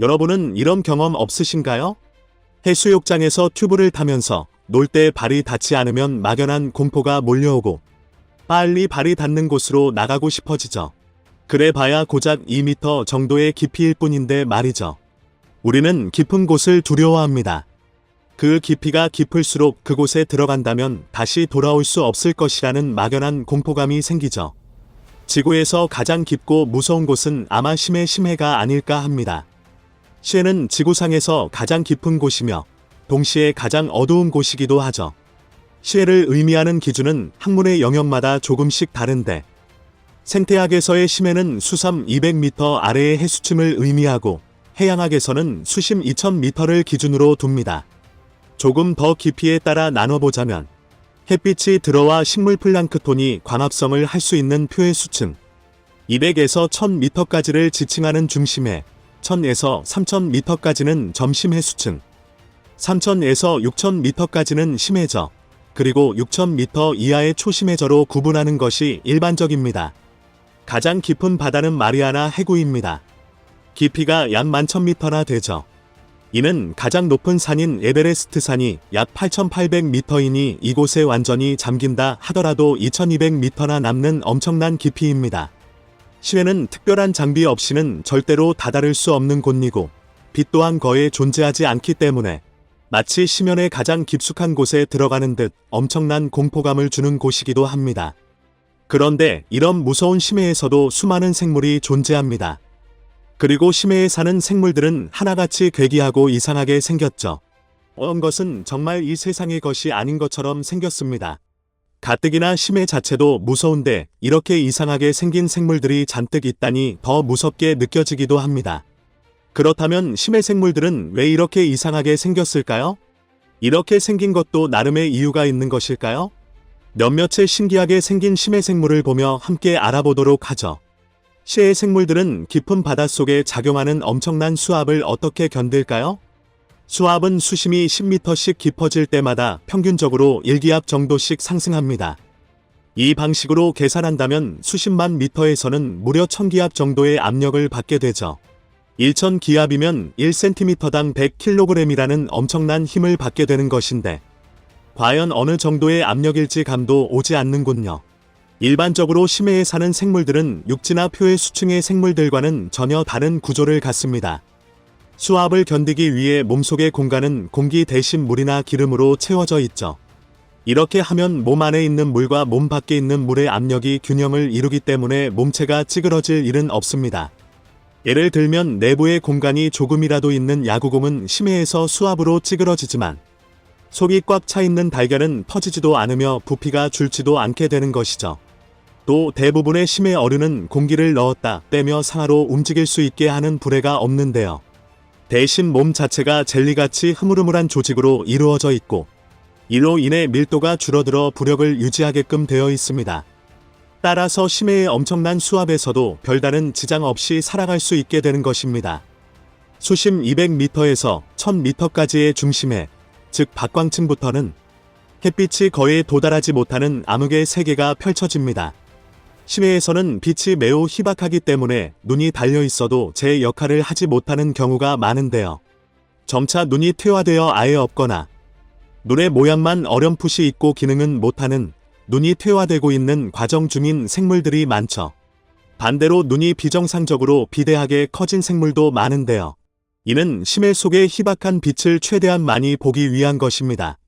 여러분은 이런 경험 없으신가요? 해수욕장에서 튜브를 타면서 놀 때 발이 닿지 않으면 막연한 공포가 몰려오고 빨리 발이 닿는 곳으로 나가고 싶어지죠. 그래 봐야 고작 2m 정도의 깊이일 뿐인데 말이죠. 우리는 깊은 곳을 두려워합니다. 그 깊이가 깊을수록 그곳에 들어간다면 다시 돌아올 수 없을 것이라는 막연한 공포감이 생기죠. 지구에서 가장 깊고 무서운 곳은 아마 심해 심해가 아닐까 합니다. 시해는 지구상에서 가장 깊은 곳이며 동시에 가장 어두운 곳이기도 하죠. 시해를 의미하는 기준은 학문의 영역마다 조금씩 다른데 생태학에서의 심해는 수삼 200m 아래의 해수침을 의미하고 해양학에서는 수심 2000m를 기준으로 둡니다. 조금 더 깊이에 따라 나눠보자면 햇빛이 들어와 식물 플랑크톤이 광합성을 할 수 있는 표의 수층 200에서 1000m까지를 지칭하는 중심해 1000에서 3000m까지는 점심 해수층 3000에서 6000m까지는 심해저 그리고 6000m 이하의 초심해저로 구분하는 것이 일반적입니다. 가장 깊은 바다는 마리아나 해구입니다. 깊이가 약 11,000m나 되죠. 이는 가장 높은 산인 에베레스트 산이 약 8,800m이니 이곳에 완전히 잠긴다 하더라도 2,200m나 남는 엄청난 깊이입니다. 시내는 특별한 장비 없이는 절대로 다다를 수 없는 곳이고 빛 또한 거의 존재하지 않기 때문에 마치 심연의 가장 깊숙한 곳에 들어가는 듯 엄청난 공포감을 주는 곳이기도 합니다. 그런데 이런 무서운 심해에서도 수많은 생물이 존재합니다. 그리고 심해에 사는 생물들은 하나같이 괴기하고 이상하게 생겼죠. 어떤 것은 정말 이 세상의 것이 아닌 것처럼 생겼습니다. 가뜩이나 심해 자체도 무서운데 이렇게 이상하게 생긴 생물들이 잔뜩 있다니 더 무섭게 느껴지기도 합니다. 그렇다면 심해 생물들은 왜 이렇게 이상하게 생겼을까요? 이렇게 생긴 것도 나름의 이유가 있는 것일까요? 몇몇의 신기하게 생긴 심해 생물을 보며 함께 알아보도록 하죠. 시해 생물들은 깊은 바닷속에 작용하는 엄청난 수압을 어떻게 견딜까요? 수압은 수심이 10m씩 깊어질 때마다 평균적으로 1기압 정도씩 상승합니다. 이 방식으로 계산한다면 수십만 미터에서는 무려 1000기압 정도의 압력을 받게 되죠. 1000기압이면 1cm당 100kg이라는 엄청난 힘을 받게 되는 것인데 과연 어느 정도의 압력일지 감도 오지 않는군요. 일반적으로 심해에 사는 생물들은 육지나 표의 수층의 생물들과는 전혀 다른 구조를 갖습니다. 수압을 견디기 위해 몸속의 공간은 공기 대신 물이나 기름으로 채워져 있죠. 이렇게 하면 몸 안에 있는 물과 몸 밖에 있는 물의 압력이 균형을 이루기 때문에 몸체가 찌그러질 일은 없습니다. 예를 들면 내부의 공간이 조금이라도 있는 야구공은 심해에서 수압으로 찌그러지지만 속이 꽉 차 있는 달걀은 퍼지지도 않으며 부피가 줄지도 않게 되는 것이죠. 또 대부분의 심해 어류는 공기를 넣었다 빼며 상하로 움직일 수 있게 하는 불에가 없는데요. 대신 몸 자체가 젤리같이 흐물흐물한 조직으로 이루어져 있고 이로 인해 밀도가 줄어들어 부력을 유지하게끔 되어 있습니다. 따라서 심해의 엄청난 수압에서도 별다른 지장 없이 살아갈 수 있게 되는 것입니다. 수심 200m에서 1000m까지의 중심에, 즉 박광층부터는 햇빛이 거의 도달하지 못하는 암흑의 세계가 펼쳐집니다. 심해에서는 빛이 매우 희박하기 때문에 눈이 달려 있어도 제 역할을 하지 못하는 경우가 많은데요. 점차 눈이 퇴화되어 아예 없거나 눈의 모양만 어렴풋이 있고 기능은 못하는 눈이 퇴화되고 있는 과정 중인 생물들이 많죠. 반대로 눈이 비정상적으로 비대하게 커진 생물도 많은데요. 이는 심해 속의 희박한 빛을 최대한 많이 보기 위한 것입니다.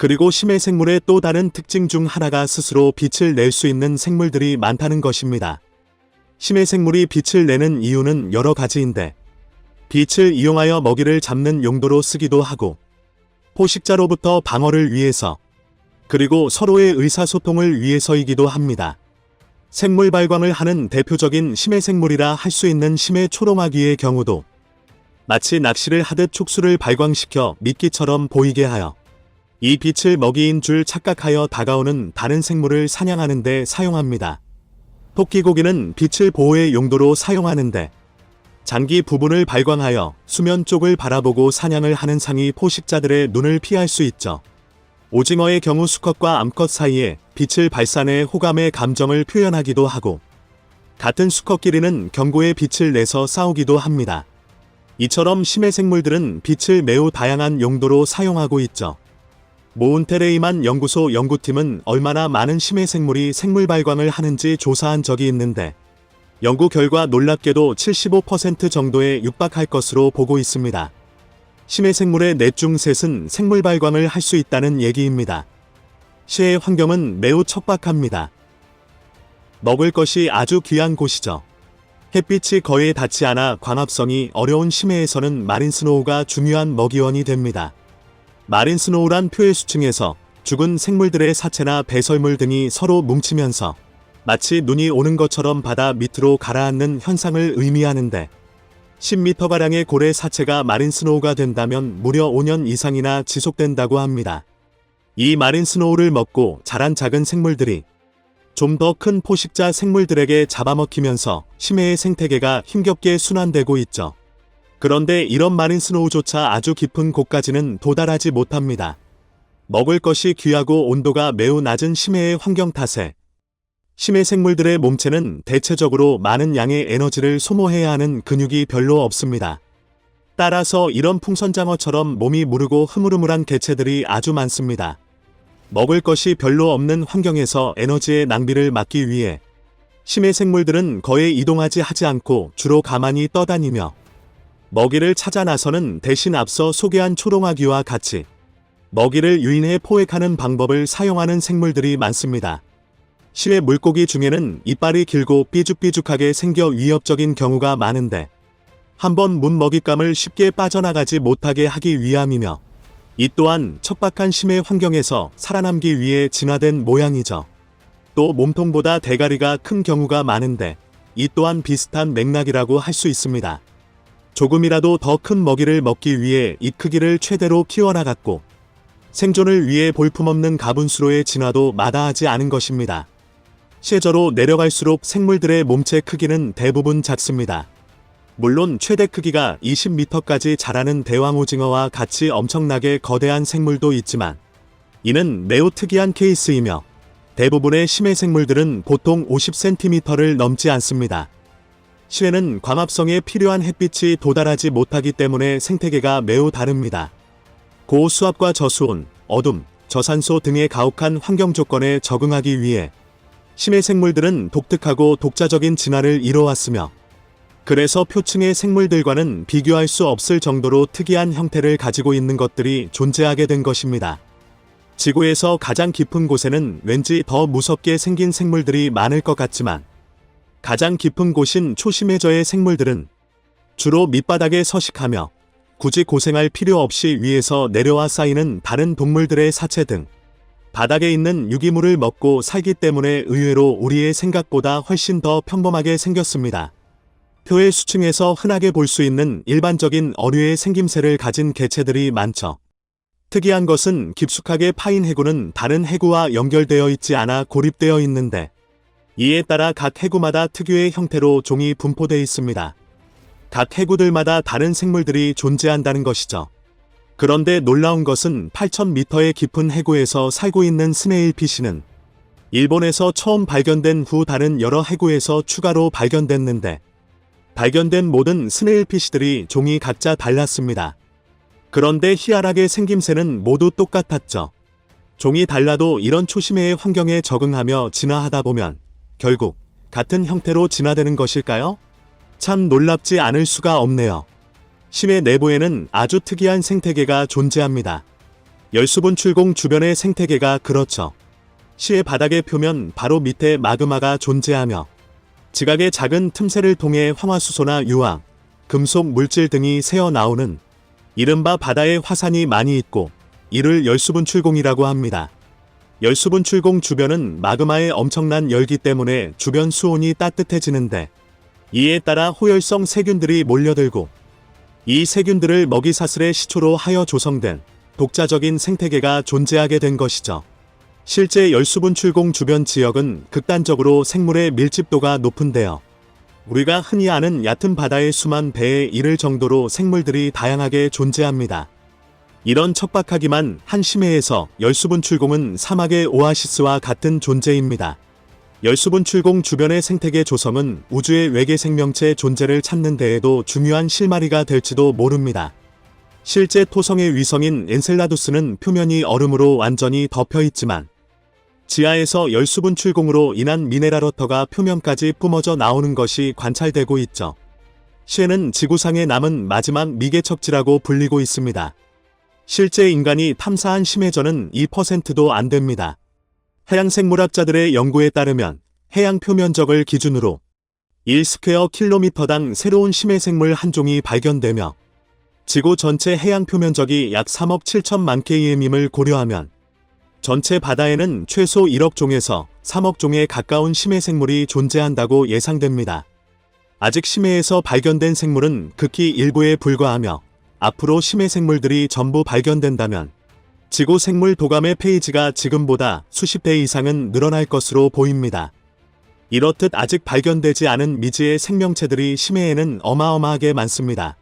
그리고 심해 생물의 또 다른 특징 중 하나가 스스로 빛을 낼 수 있는 생물들이 많다는 것입니다. 심해 생물이 빛을 내는 이유는 여러 가지인데, 빛을 이용하여 먹이를 잡는 용도로 쓰기도 하고, 포식자로부터 방어를 위해서, 그리고 서로의 의사소통을 위해서이기도 합니다. 생물 발광을 하는 대표적인 심해 생물이라 할 수 있는 심해 초롱아기의 경우도 마치 낚시를 하듯 촉수를 발광시켜 미끼처럼 보이게 하여 이 빛을 먹이인 줄 착각하여 다가오는 다른 생물을 사냥하는 데 사용합니다. 토끼고기는 빛을 보호의 용도로 사용하는데 장기 부분을 발광하여 수면 쪽을 바라보고 사냥을 하는 상이 포식자들의 눈을 피할 수 있죠. 오징어의 경우 수컷과 암컷 사이에 빛을 발산해 호감의 감정을 표현하기도 하고 같은 수컷끼리는 경고의 빛을 내서 싸우기도 합니다. 이처럼 심해 생물들은 빛을 매우 다양한 용도로 사용하고 있죠. 모운테레이만 연구소 연구팀은 얼마나 많은 심해 생물이 생물 발광을 하는지 조사한 적이 있는데 연구 결과 놀랍게도 75% 정도에 육박할 것으로 보고 있습니다. 심해 생물의 넷중 셋은 생물 발광을 할 수 있다는 얘기입니다. 시의 환경은 매우 척박합니다. 먹을 것이 아주 귀한 곳이죠. 햇빛이 거의 닿지 않아 광합성이 어려운 심해에서는 마린 스노우가 중요한 먹이원이 됩니다. 마린 스노우란 표의 수층에서 죽은 생물들의 사체나 배설물 등이 서로 뭉치면서 마치 눈이 오는 것처럼 바다 밑으로 가라앉는 현상을 의미하는데 10m가량의 고래 사체가 마린 스노우가 된다면 무려 5년 이상이나 지속된다고 합니다. 이 마린 스노우를 먹고 자란 작은 생물들이 좀 더 큰 포식자 생물들에게 잡아먹히면서 심해의 생태계가 힘겹게 순환되고 있죠. 그런데 이런 마린 스노우조차 아주 깊은 곳까지는 도달하지 못합니다. 먹을 것이 귀하고 온도가 매우 낮은 심해의 환경 탓에 심해 생물들의 몸체는 대체적으로 많은 양의 에너지를 소모해야 하는 근육이 별로 없습니다. 따라서 이런 풍선장어처럼 몸이 무르고 흐물흐물한 개체들이 아주 많습니다. 먹을 것이 별로 없는 환경에서 에너지의 낭비를 막기 위해 심해 생물들은 거의 이동하지 하지 않고 주로 가만히 떠다니며 먹이를 찾아 나서는 대신 앞서 소개한 초롱아기와 같이 먹이를 유인해 포획하는 방법을 사용하는 생물들이 많습니다. 실외 물고기 중에는 이빨이 길고 삐죽삐죽하게 생겨 위협적인 경우가 많은데 한번 문 먹잇감을 쉽게 빠져나가지 못하게 하기 위함이며 이 또한 척박한 심해 환경에서 살아남기 위해 진화된 모양이죠. 또 몸통보다 대가리가 큰 경우가 많은데 이 또한 비슷한 맥락이라고 할 수 있습니다. 조금이라도 더 큰 먹이를 먹기 위해 이 크기를 최대로 키워나갔고 생존을 위해 볼품없는 가분수로의 진화도 마다하지 않은 것입니다. 시저로 내려갈수록 생물들의 몸체 크기는 대부분 작습니다. 물론 최대 크기가 20m까지 자라는 대왕오징어와 같이 엄청나게 거대한 생물도 있지만 이는 매우 특이한 케이스이며 대부분의 심해 생물들은 보통 50cm를 넘지 않습니다. 시에는 광합성에 필요한 햇빛이 도달하지 못하기 때문에 생태계가 매우 다릅니다. 고수압과 저수온, 어둠, 저산소 등의 가혹한 환경 조건에 적응하기 위해 심해 생물들은 독특하고 독자적인 진화를 이뤄왔으며 그래서 표층의 생물들과는 비교할 수 없을 정도로 특이한 형태를 가지고 있는 것들이 존재하게 된 것입니다. 지구에서 가장 깊은 곳에는 왠지 더 무섭게 생긴 생물들이 많을 것 같지만 가장 깊은 곳인 초심해저의 생물들은 주로 밑바닥에 서식하며 굳이 고생할 필요 없이 위에서 내려와 쌓이는 다른 동물들의 사체 등 바닥에 있는 유기물을 먹고 살기 때문에 의외로 우리의 생각보다 훨씬 더 평범하게 생겼습니다. 표의 수층에서 흔하게 볼 수 있는 일반적인 어류의 생김새를 가진 개체들이 많죠. 특이한 것은 깊숙하게 파인 해구는 다른 해구와 연결되어 있지 않아 고립되어 있는데 이에 따라 각 해구마다 특유의 형태로 종이 분포되어 있습니다. 각 해구들마다 다른 생물들이 존재한다는 것이죠. 그런데 놀라운 것은 8,000m의 깊은 해구에서 살고 있는 스네일 피시는 일본에서 처음 발견된 후 다른 여러 해구에서 추가로 발견됐는데 발견된 모든 스네일 피시들이 종이 각자 달랐습니다. 그런데 희한하게 생김새는 모두 똑같았죠. 종이 달라도 이런 초심의 환경에 적응하며 진화하다 보면 결국 같은 형태로 진화되는 것일까요? 참 놀랍지 않을 수가 없네요. 심해 내부에는 아주 특이한 생태계가 존재합니다. 열수분 출공 주변의 생태계가 그렇죠. 시의 바닥의 표면 바로 밑에 마그마가 존재하며 지각의 작은 틈새를 통해 황화수소나 유황, 금속 물질 등이 새어 나오는 이른바 바다의 화산이 많이 있고 이를 열수분 출공이라고 합니다. 열수분 출공 주변은 마그마의 엄청난 열기 때문에 주변 수온이 따뜻해지는데 이에 따라 호열성 세균들이 몰려들고 이 세균들을 먹이 사슬의 시초로 하여 조성된 독자적인 생태계가 존재하게 된 것이죠. 실제 열수분 출공 주변 지역은 극단적으로 생물의 밀집도가 높은데요. 우리가 흔히 아는 얕은 바다의 수만 배에 이를 정도로 생물들이 다양하게 존재합니다. 이런 척박하기만 한 심해에서 열수분 출공은 사막의 오아시스와 같은 존재입니다. 열수분 출공 주변의 생태계 조성은 우주의 외계 생명체 존재를 찾는 데에도 중요한 실마리가 될지도 모릅니다. 실제 토성의 위성인 엔셀라두스는 표면이 얼음으로 완전히 덮여 있지만 지하에서 열수분 출공으로 인한 미네랄 워터가 표면까지 뿜어져 나오는 것이 관찰되고 있죠. 시에는 지구상에 남은 마지막 미개척지라고 불리고 있습니다. 실제 인간이 탐사한 심해전은 2%도 안 됩니다. 해양생물학자들의 연구에 따르면 해양 표면적을 기준으로 1스퀘어 킬로미터당 새로운 심해생물 한 종이 발견되며 지구 전체 해양 표면적이 약 3억 7천만 km임을 고려하면 전체 바다에는 최소 1억 종에서 3억 종에 가까운 심해생물이 존재한다고 예상됩니다. 아직 심해에서 발견된 생물은 극히 일부에 불과하며 앞으로 심해 생물들이 전부 발견된다면 지구 생물 도감의 페이지가 지금보다 수십 배 이상은 늘어날 것으로 보입니다. 이렇듯 아직 발견되지 않은 미지의 생명체들이 심해에는 어마어마하게 많습니다.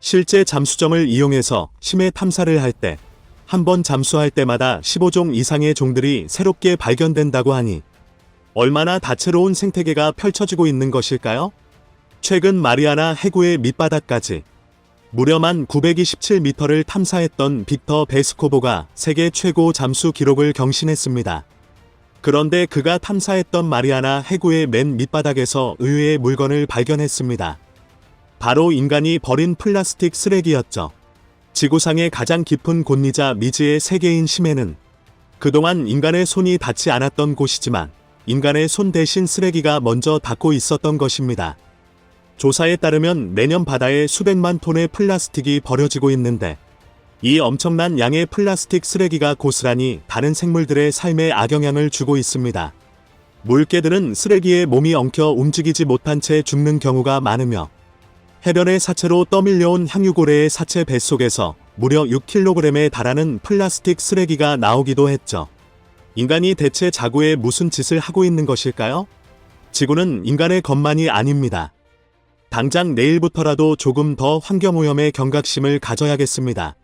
실제 잠수정을 이용해서 심해 탐사를 할 때 한 번 잠수할 때마다 15종 이상의 종들이 새롭게 발견된다고 하니 얼마나 다채로운 생태계가 펼쳐지고 있는 것일까요? 최근 마리아나 해구의 밑바닥까지 무려만 927m를 탐사했던 빅터 베스코보가 세계 최고 잠수 기록을 경신했습니다. 그런데 그가 탐사했던 마리아나 해구의 맨 밑바닥에서 의외의 물건을 발견했습니다. 바로 인간이 버린 플라스틱 쓰레기였죠. 지구상의 가장 깊은 곳이자 미지의 세계인 심해는 그동안 인간의 손이 닿지 않았던 곳이지만 인간의 손 대신 쓰레기가 먼저 닿고 있었던 것입니다. 조사에 따르면 매년 바다에 수백만 톤의 플라스틱이 버려지고 있는데 이 엄청난 양의 플라스틱 쓰레기가 고스란히 다른 생물들의 삶에 악영향을 주고 있습니다. 물개들은 쓰레기에 몸이 엉켜 움직이지 못한 채 죽는 경우가 많으며 해변의 사체로 떠밀려온 향유고래의 사체 뱃속에서 무려 6kg에 달하는 플라스틱 쓰레기가 나오기도 했죠. 인간이 대체 자구에 무슨 짓을 하고 있는 것일까요? 지구는 인간의 것만이 아닙니다. 당장 내일부터라도 조금 더 환경오염에 경각심을 가져야겠습니다.